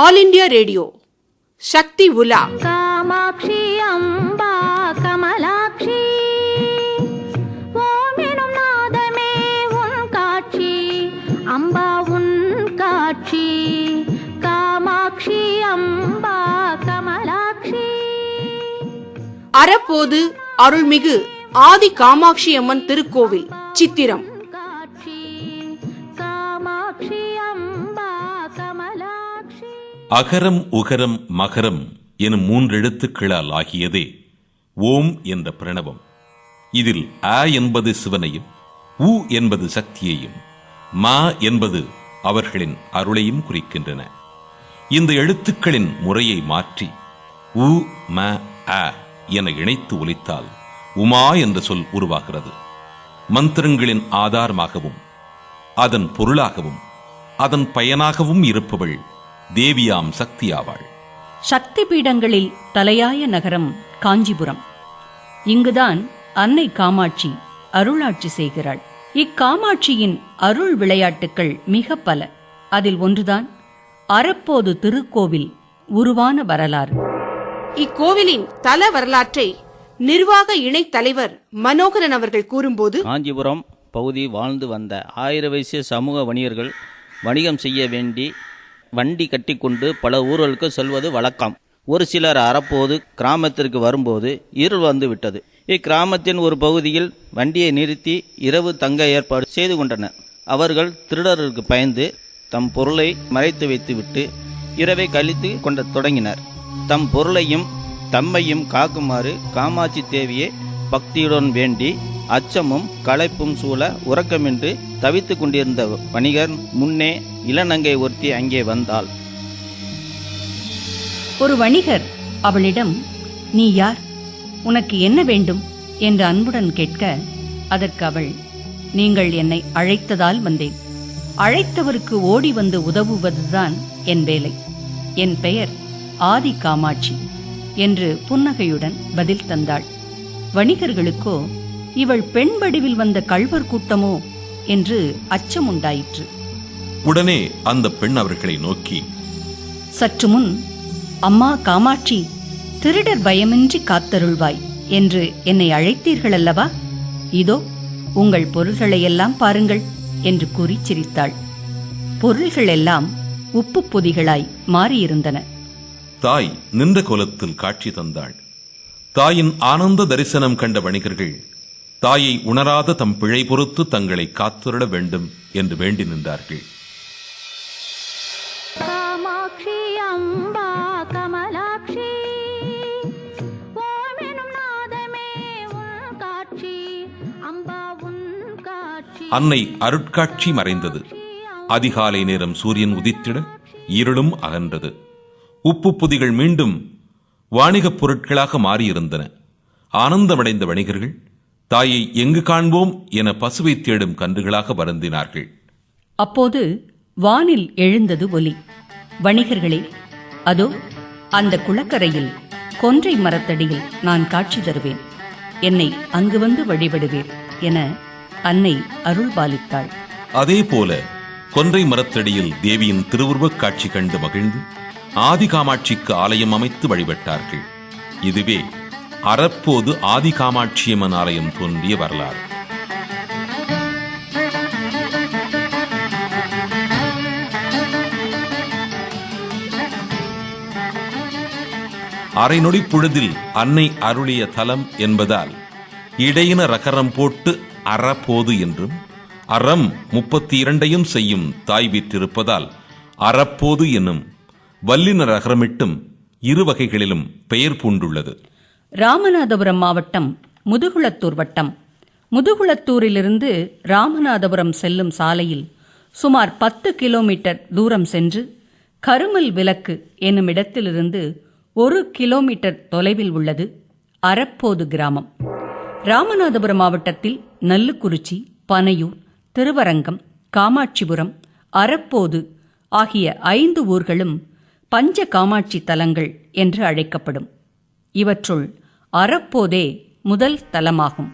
All India radio சக்தி உலா காமாட்சி அம்பா கமலாட்சி. ஓமெனும் நாதமே உன் காட்சி. அம்பா உன் காட்சி. காமாட்சி அம்பா கமலாட்சி. அறப்போது அருள்மிகு ஆதி காமாட்சி அம்மன் திருக்கோவில் சித்திரம். அகரம் உகரம் மகரம் எனும் மூன்றெழுத்துக்களால் ஆகியதே ஓம் என்ற பிரணவம். இதில் அ என்பது சிவனையும் உ என்பது சக்தியையும் மா என்பது அவர்களின் அருளையும் குறிக்கின்றன. இந்த எழுத்துக்களின் முறையை மாற்றி உ ம அ என இணைத்து ஒலித்தால் உமா என்ற சொல் உருவாகிறது. மந்திரங்களின் ஆதாரமாகவும் அதன் பொருளாகவும் அதன் பயனாகவும் இருப்பவள் தேவியாம் சக்தியாவாள். சக்தி பீடங்களில் தலையாய நகரம் காஞ்சிபுரம். இங்குதான் அன்னை காமாட்சி அருளாட்சி செய்கிறாள். இக்காமாட்சியின் அருள் விளையாட்டுக்கள் மிக பல. அதில் ஒன்றுதான் அறப்போது திருக்கோவில் உருவான வரலாறு. இக்கோவிலின் தல வரலாற்றை நிர்வாக இணைத் தலைவர் மனோகரன் அவர்கள் கூறும்போது காஞ்சிபுரம் பகுதி வாழ்ந்து வந்த ஆயிர வயசு சமூக வணிகர்கள் வணிகம் செய்ய வேண்டி வண்டி கட்டிக்கொண்டு பல ஊர்களுக்கு செல்வது வழக்கம். ஒரு சிலர் அறப்போது கிராமத்திற்கு வரும்போது இருள் வந்து விட்டது. இக்கிராமத்தின் ஒரு பகுதியில் வண்டியை நிறுத்தி இரவு தங்க ஏற்பாடு செய்து கொண்டனர். அவர்கள் திருடருக்கு பயந்து தம் பொருளை மறைத்து வைத்துவிட்டு இரவை கழித்து கொண்ட தொடங்கினர். தம் பொருளையும் தம்மையும் காக்குமாறு காமாட்சி தேவியை பக்தியுடன் வேண்டி அச்சமும் களைப்பும் சூழ உறக்கமின்றி தவித்துக் கொண்டிருந்த வணிகர் முன்னே இளநங்கை ஒருத்தி அங்கே வந்தாள். ஒரு வணிகர் அவளிடம் நீ யார்? உனக்கு என்ன வேண்டும்? என்று அன்புடன் கேட்க அதற்கு அவள் நீங்கள் என்னை அழைத்ததால் வந்தேன். அழைத்தவருக்கு ஓடி வந்து உதவுவதுதான் என் வேலை. என் பெயர் ஆதி காமாட்சி என்று புன்னகையுடன் பதில் தந்தாள். வணிகர்களுக்கோ இவள் பெண் வடிவில் வந்த கள்வர் கூட்டமோ என்று அச்சம் உண்டாயிற்று உடனே அந்த பெண் அவர்களை நோக்கி சற்று முன் அம்மா காமாட்சி திருடர் பயமின்றி காத்தருள்வாய் என்று என்னை அழைத்தீர்கள் அல்லவா இதோ உங்கள் பொருள்களையெல்லாம் பாருங்கள் என்று கூறி சிரித்தாள். பொருள்கள் எல்லாம் உப்பு பொதிகளாய் மாறியிருந்தன. தாய் நின்ற கோலத்தில் காட்சி தந்தாள். தாயின் ஆனந்த தரிசனம் கண்ட வணிகர்கள் தாயை உணராத தம் பிழை பொறுத்து தங்களை காத்துருட வேண்டும் என்று வேண்டி நின்றார்கள். அன்னை அருட்காட்சி மறைந்தது. அதிகாலை நேரம் சூரியன் உதித்திட இருளும் அகன்றது. உப்பு பொதிகள் மீண்டும் வாணிகப் பொருட்களாக மாறியிருந்தன. ஆனந்தமடைந்த வணிகர்கள் தாயை எங்கு காண்போம் என பசுவை தேடும் கன்றுகளாக வருந்தினார்கள். அப்போது வானில் எழுந்தது ஒலி. வணிகர்களே அதோ அந்த குளக்கரையில் கொன்றை மரத்தடியில் நான் காட்சி தருவேன். என்னை அங்கு வந்து வழிபடுவேன் என அன்னை அருள்பாலித்தாள். அதே போல கொன்றை மரத்தடியில் தேவியின் திருவுருவக் காட்சி கண்டு மகிழ்ந்து ஆதி காமாட்சிக்கு ஆலயம் அமைத்து வழிபட்டார்கள். இதுவே அறப்போது ஆதி காமாட்சியம்மன் ஆலயம் தோன்றிய வரலாறு. அரை நொடி பொழுதில் அன்னை அருளிய தலம் என்பதால் இடையின ரகரம் போட்டு அறப்போது என்றும் அறம் முப்பத்தி இரண்டையும் செய்யும் தாய் வீற்றிருப்பதால் அறப்போது என்னும் வல்லின ரகரமிட்டும் இரு வகைகளிலும் பெயர் பூண்டுள்ளது. ராமநாதபுரம் மாவட்டம் முதுகுளத்தூர் வட்டம். முதுகுளத்தூரிலிருந்து ராமநாதபுரம் செல்லும் சாலையில் சுமார் பத்து கிலோமீட்டர் தூரம் சென்று கருமல் விளக்கு என்னும் இடத்திலிருந்து ஒரு கிலோமீட்டர் தொலைவில் உள்ளது அறப்போது கிராமம். ராமநாதபுரம் மாவட்டத்தில் நல்லுக்குறிச்சி பனையூர் திருவரங்கம் காமாட்சிபுரம் அறப்போது ஆகிய ஐந்து ஊர்களும் பஞ்ச காமாட்சி தலங்கள் என்று அழைக்கப்படும். இவற்றுள் அறப்போதே முதல் தலமாகும்.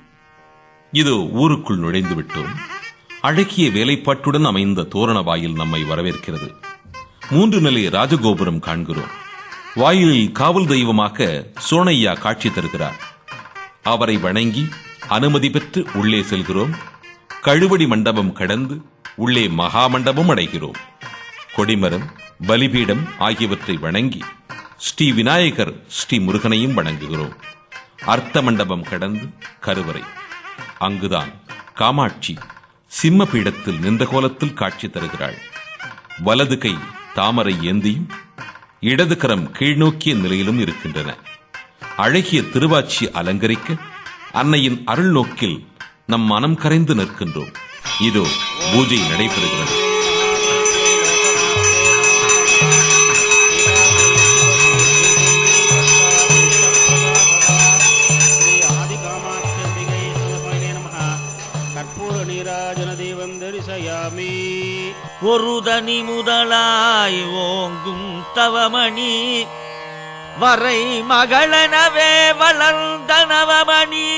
இது ஊருக்குள் நுழைந்து விட்டோம் அழகிய வேலைப்பாட்டுடன் அமைந்த தோரண வாயில் நம்மை வரவேற்கிறது. மூன்று நிலை ராஜகோபுரம் காண்கிறோம். வாயிலில் காவல் தெய்வமாக சோனையா காட்சி தருகிறார். அவரை வணங்கி அனுமதி பெற்று உள்ளே செல்கிறோம். கழுவடி மண்டபம் கடந்து உள்ளே மகா மண்டபம் அடைகிறோம். கொடிமரம் பலிபீடம் ஆகியவற்றை வணங்கி ஸ்ரீ விநாயகர் ஸ்ரீ முருகனையும் வணங்குகிறோம். அர்த்த மண்டபம் கடந்து கருவறை. அங்குதான் காமாட்சி சிம்ம பீடத்தில் நின்ற கோலத்தில் காட்சி தருகிறாள். வலது கை தாமரை ஏந்தியும் இடது கரம் கீழ்நோக்கிய நிலையிலும் இருக்கின்றன. அழகிய திருவாச்சி அலங்கரிக்க அன்னையின் அருள் நோக்கில் நம் மனம் கரைந்து நிற்கின்றோம். இதோ பூஜை நடைபெறுகிறது. ஒருதனி முதலாய் ஓங்கும் தவமணி வரை மகளனவே வளர்ந்த நவமணி.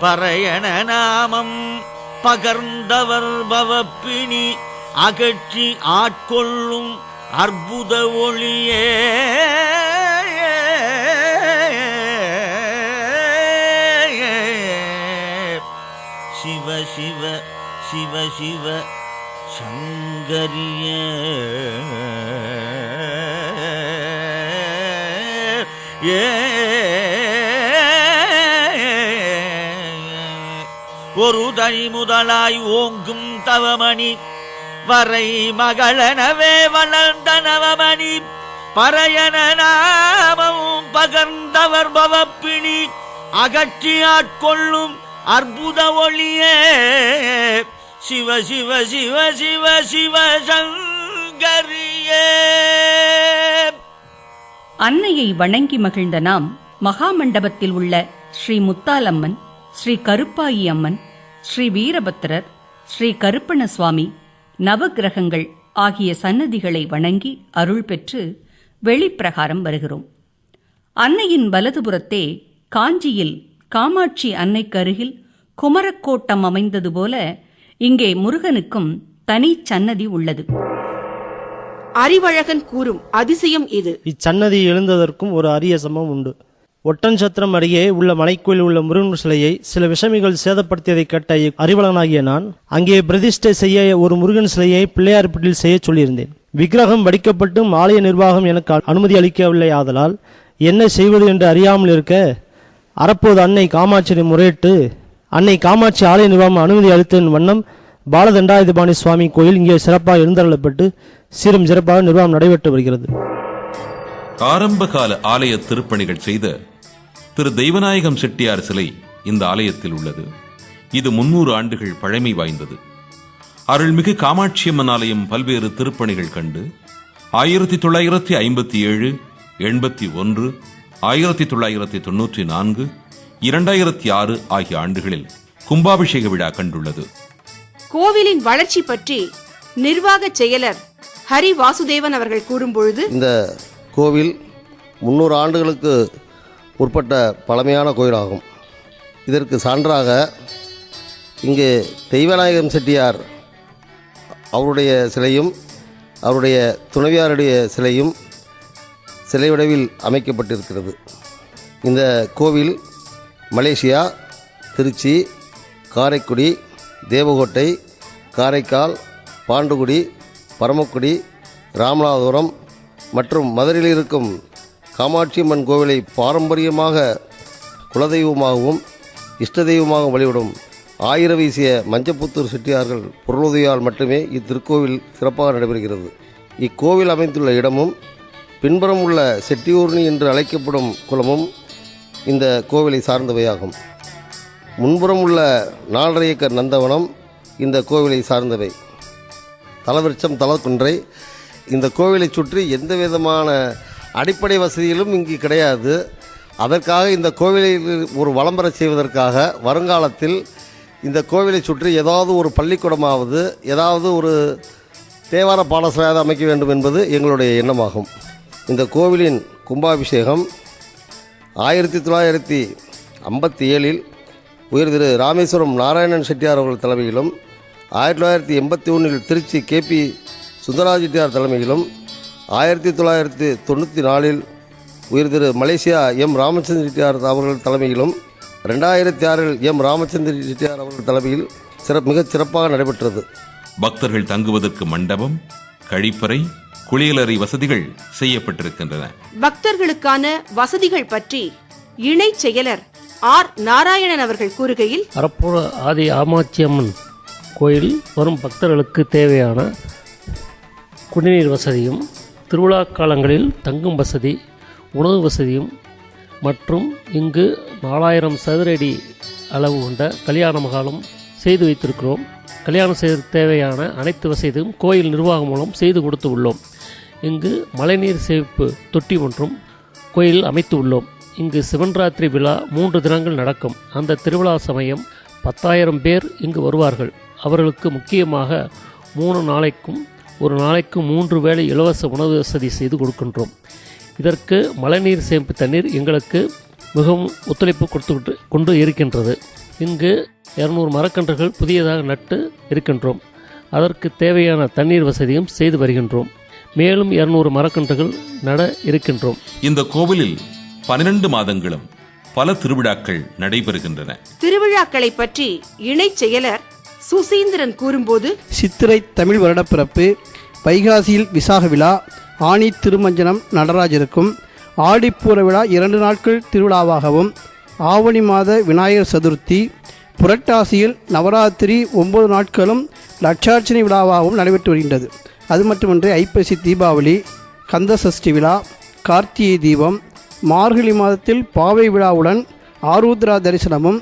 பறையண நாமம் பகர்ந்தவர் பவப்பிணி அகற்றி ஆட்கொள்ளும் அற்புத ஒளியே. சிவ சிவ சங்கரிய. ஏ. ஒரு தனி முதலாய் ஓங்கும் தவமணி. வரை மகளனவே வளர்ந்த நவமணி. பறையன நாமம் பகர்ந்தவர் பவப்பிணி. அகற்றி ஆட்கொள்ளும் அற்புத ஒளியே. சிவ சிவ சிவ சிவ சிவ சங்கரியே. அன்னையை வணங்கி மகிழ்ந்த நாம் மகாமண்டபத்தில் உள்ள ஸ்ரீ முத்தாலம்மன் ஸ்ரீ கருப்பாயி அம்மன் ஸ்ரீ வீரபத்திரர் ஸ்ரீ கருப்பண சுவாமி நவகிரகங்கள் ஆகிய சன்னதிகளை வணங்கி அருள் பெற்று வெளிப்பிரகாரம் வருகிறோம். அன்னையின் வலதுபுறத்தே காஞ்சியில் காமாட்சி அன்னைக்கு அருகில் குமரக்கோட்டம் அமைந்தது போல இங்கே முருகனுக்கும் தனி சன்னதி உள்ளது. அறிவழகன் கூறும் அதிசயம் இது. இச்சன்னதி எழுந்ததற்கும் ஒரு அரிய சம்பவம் உண்டு. ஒட்டன்சத்திரம் அருகே உள்ள மலைக்கோயில் உள்ள முருகன் சிலையை சில விஷமிகள் சேதப்படுத்தியதை கட்ட அறிவலனாகிய நான் அங்கே பிரதிஷ்டை செய்ய ஒரு முருகன் சிலையை பிள்ளையார்பட்டில் செய்ய சொல்லியிருந்தேன். விக்கிரகம் வடிக்கப்பட்டும் ஆலய நிர்வாகம் எனக்கு அனுமதி அளிக்கவில்லை ஆதலால் என்ன செய்வது என்று அறியாமல் இருக்க அறப்போது அன்னை காமாட்சியை முறையிட்டு அன்னை காமாட்சி ஆலய நிர்வாகம் அனுமதி அளித்ததன் வண்ணம் பாலதண்டாயுதபாணி சுவாமி கோயில் இங்கே சிறப்பாக எழுந்தருளப்பட்டு சீரும் சிறப்பாக நிர்வாகம் நடைபெற்று வருகிறது. ஆரம்பகால ஆலய திருப்பணிகள் செய்த திரு தெய்வநாயகம் செட்டியார் சிலை இந்த ஆலயத்தில் உள்ளது. இது முன்னூறு ஆண்டுகள் பழமை வாய்ந்தது. அருள்மிகு காமாட்சியம்மன் ஆலயம் பல்வேறு திருப்பணிகள் கண்டு ஆயிரத்தி தொள்ளாயிரத்தி ஐம்பத்தி ஏழு எண்பத்தி ஒன்று ஆயிரத்தி தொள்ளாயிரத்தி தொன்னூற்றி நான்கு இரண்டாயிரத்தி ஆறு ஆகிய ஆண்டுகளில் கும்பாபிஷேக விழா கண்டுள்ளது. கோவிலின் வளர்ச்சி பற்றி நிர்வாகச் செயலர் ஹரி வாசுதேவன் அவர்கள் கூறும்பொழுது இந்த கோவில் முந்நூறு ஆண்டுகளுக்கு உட்பட்ட பழமையான கோயிலாகும். இதற்கு சான்றாக இங்கு தெய்வநாயகம் செட்டியார் அவருடைய சிலையும் அவருடைய துணைவியாருடைய சிலையும் சிலை அமைக்கப்பட்டிருக்கிறது. இந்த கோவில் மலேசியா திருச்சி காரைக்குடி தேவகோட்டை காரைக்கால் பாண்டுகுடி பரமக்குடி ராமநாதபுரம் மற்றும் மதுரையில் இருக்கும் காமாட்சியம்மன் கோவிலை பாரம்பரியமாக குலதெய்வமாகவும் இஷ்ட தெய்வமாகவும் வழிபடும் ஆயிர வீசிய மஞ்சப்புத்தூர் செட்டியார்கள் பொருளுதவியால் மட்டுமே இத்திருக்கோவில் சிறப்பாக நடைபெறுகிறது. இக்கோவில் அமைந்துள்ள இடமும் பின்புறம் உள்ள செட்டியூர்ணி என்று அழைக்கப்படும் குளமும் இந்த கோவிலை சார்ந்தவையாகும். முன்புறம் உள்ள நாலரை ஏக்கர் நந்தவனம் இந்த கோவிலை சார்ந்தவை. தலவிருட்சம் தலக்குன்றை இந்த கோவிலை சுற்றி எந்த விதமான அடிப்படை வசதிகளும் இங்கு கிடையாது. அதற்காக இந்த கோவிலில் ஒரு வளம்பர செய்வதற்காக வருங்காலத்தில் இந்த கோவிலை சுற்றி ஏதாவது ஒரு பள்ளிக்கூடமாவது ஏதாவது ஒரு தேவார பாடசாலையாக அமைக்க வேண்டும் என்பது எங்களுடைய எண்ணமாகும். இந்த கோவிலின் கும்பாபிஷேகம் ஆயிரத்தி தொள்ளாயிரத்தி ஐம்பத்தி ஏழில் உயர் திரு ராமேஸ்வரம் நாராயணன் செட்டியார் அவர்கள் தலைமையிலும் ஆயிரத்தி தொள்ளாயிரத்தி எண்பத்தி ஒன்றில் திருச்சி கேபி சுந்தரராஜ செட்டியார் தலைமையிலும் ஆயிரத்தி தொள்ளாயிரத்தி தொண்ணூற்றி நாலில் உயர் திரு மலேசியா எம் ராமச்சந்திர செட்டியார் அவர்கள் தலைமையிலும் ரெண்டாயிரத்தி ஆறில் எம் ராமச்சந்திர செட்டியார் அவர்கள் தலைமையில் சிறப்பு மிகச் சிறப்பாக நடைபெற்றது. பக்தர்கள் தங்குவதற்கு மண்டபம் கழிப்பறை குளியலறை வசதிகள் செய்யப்பட்டிருக்கின்றன. பக்தர்களுக்கான வசதிகள் பற்றி இணைச் செயலர் ஆர். நாராயணன் அவர்கள் கூறுகையில் அறப்புற ஆதி ஆமாச்சியம்மன் கோயில் வரும் பக்தர்களுக்கு தேவையான குடிநீர் வசதியும் திருவிழா காலங்களில் தங்கும் வசதி உணவு வசதியும் மற்றும் இங்கு நாலாயிரம் சதுரடி அளவு கொண்ட கல்யாண மகாலம் செய்து வைத்திருக்கிறோம். கல்யாணம் செய்ய தேவையான அனைத்து வசதியும் கோயில் நிர்வாகம் மூலம் செய்து கொடுத்து உள்ளோம். இங்கு மழைநீர் சேமிப்பு தொட்டி ஒன்றும் கோயில் அமைத்து உள்ளோம். இங்கு சிவன்ராத்திரி விழா மூன்று தினங்கள் நடக்கும். அந்த திருவிழா சமயம் பத்தாயிரம் பேர் இங்கு வருவார்கள். அவர்களுக்கு முக்கியமாக மூணு நாளைக்கும் ஒரு நாளைக்கு மூன்று வேளை இலவச உணவு வசதி செய்து கொடுக்கின்றோம். இதற்கு மழைநீர் சேமிப்பு தண்ணீர் எங்களுக்கு மிகவும் ஒத்துழைப்பு கொடுத்து கொண்டு இருக்கின்றது. இங்கு இரநூறு மரக்கன்றுகள் புதியதாக நட்டு இருக்கின்றோம். அதற்கு தேவையான தண்ணீர் வசதியும் செய்து வருகின்றோம். மேலும் இருநூறு மரக்கன்றுகள் நட இருக்கின்றோம். இந்த கோவிலில் பன்னிரண்டு மாதங்களும் பல திருவிழாக்கள் நடைபெறுகின்றன. திருவிழாக்களை பற்றி இணைச் செயலர் சுசீந்திரன் கூறும்போது சித்திரை தமிழ் வருடப்பிறப்பு வைகாசியில் விசாக விழா ஆணி திருமஞ்சனம் நடராஜருக்கும் ஆடிப்பூர விழா இரண்டு நாட்கள் திருவிழாவாகவும் ஆவணி மாத விநாயகர் சதுர்த்தி புரட்டாசியில் நவராத்திரி ஒன்பது நாட்களும் லட்சார்ச்சனை விழாவாகவும் நடைபெற்று வருகின்றது. அது மட்டுமின்றி ஐப்பசி தீபாவளி கந்த சஷ்டி விழா கார்த்திகை தீபம் மார்கழி மாதத்தில் பாவை விழாவுடன் ஆருத்ரா தரிசனமும்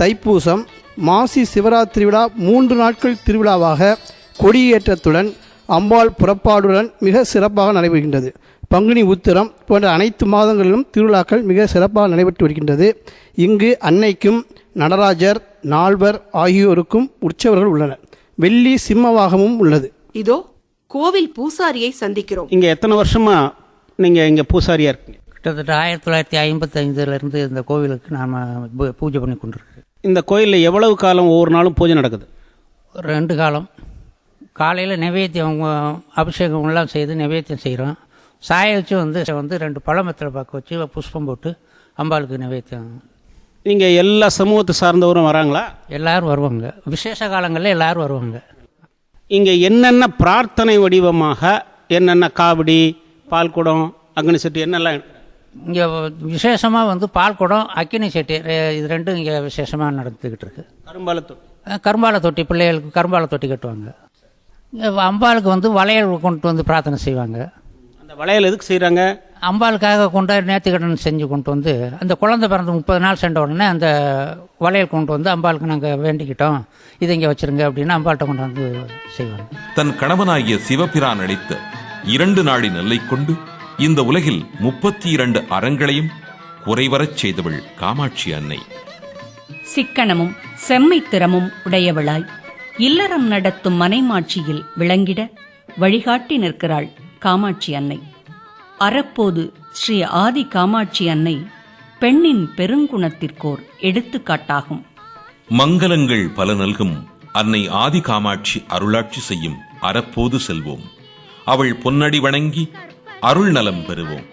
தைப்பூசம் மாசி சிவராத்திரி விழா மூன்று நாட்கள் திருவிழாவாக கொடியேற்றத்துடன் அம்பாள் புறப்பாடுடன் மிக சிறப்பாக நடைபெறுகின்றது. பங்குனி உத்திரம் போன்ற அனைத்து மாதங்களிலும் திருவிழாக்கள் மிக சிறப்பாக நடைபெற்று வருகின்றது. இங்கு அன்னைக்கும் நடராஜர் நால்வர் ஆகியோருக்கும் உற்சவர்கள் உள்ளனர். வெள்ளி சிம்மவாகமும் உள்ளது. இதோ கோவில் பூசாரியை சந்திக்கிறோம். இங்கே எத்தனை வருஷமா நீங்கள் இங்கே பூசாரியாக இருக்கீங்க? கிட்டத்தட்ட ஆயிரத்தி தொள்ளாயிரத்தி ஐம்பத்தைந்துலேருந்து இந்த கோவிலுக்கு நாம் பூஜை பண்ணி கொண்டிருக்கிறோம். இந்த கோயிலில் எவ்வளவு காலம் ஒவ்வொரு நாளும் பூஜை நடக்குது? ரெண்டு காலம். காலையில் நைவேத்தியம் அபிஷேகம் எல்லாம் செய்து நைவேத்தியம் செய்கிறோம் சாயலிச்சு வந்து வந்து ரெண்டு பழமத்தில் பார்க்க வச்சு புஷ்பம் போட்டு அம்பாளுக்கு நைவேத்தியம். நீங்கள் எல்லா சமூகத்தை சார்ந்தவரும் வராங்களா? எல்லாரும் வருவாங்க. விசேஷ காலங்களில் எல்லாரும் வருவாங்க. இங்கே என்னென்ன பிரார்த்தனை வடிவமாக என்னென்ன காவடி பால்குடம் அக்னி சட்டி என்னெல்லாம்? இங்கே விசேஷமாக வந்து பால் குடம் அக்கினி செட்டி ரெ- இது ரெண்டும் இங்கே விசேஷமாக நடந்துக்கிட்டு இருக்கு. கரும்பாலத்தூர் அஹ், கரும்பாலை தொட்டி பிள்ளைகளுக்கு கரும்பாலை தொட்டி கட்டுவாங்க. அம்பாளுக்கு வந்து வளையல் கொண்டு வந்து பிரார்த்தனை செய்வாங்க. அந்த வளையல் எதுக்கு செய்கிறாங்க அம்பாளுக்காக கொண்டு நேர்த்திக்கடன் செஞ்சு கொண்டு வந்து அந்த குழந்தை பிறந்து முப்பது நாள் சென்ற உடனே அந்த வளையல் கொண்டு வந்து அம்பாளுக்கு நாங்கள் வேண்டிக்கிட்டோம். இதை இங்கே வச்சிருங்க அப்படின்னு அம்பாள்கிட்ட கொண்டு வந்து செய்வாங்க. தன் கணவனாகிய சிவபிரான் அளித்த இரண்டு நாடி நெல்லை கொண்டு இந்த உலகில் முப்பத்தி இரண்டு அறங்களையும் குறைவரச் செய்தவள் காமாட்சி அன்னை. சிக்கனமும் செம்மைத்திறமும் உடையவளாய். இல்லறம் நடத்தும் மனைமாட்சியில் விளங்கிட வழிகாட்டி நிற்கிறாள் காமாட்சி அன்னை. அறப்போது ஸ்ரீ ஆதி காமாட்சி அன்னை பெண்ணின் பெருங்குணத்திற்கோர் எடுத்துக்காட்டாகும். மங்களங்கள் பல நல்கும் அன்னை ஆதி காமாட்சி அருளாட்சி செய்யும் அறப்போது செல்வோம். அவள் பொன்னடி வணங்கி அருள் நலம் பெறுவோம்.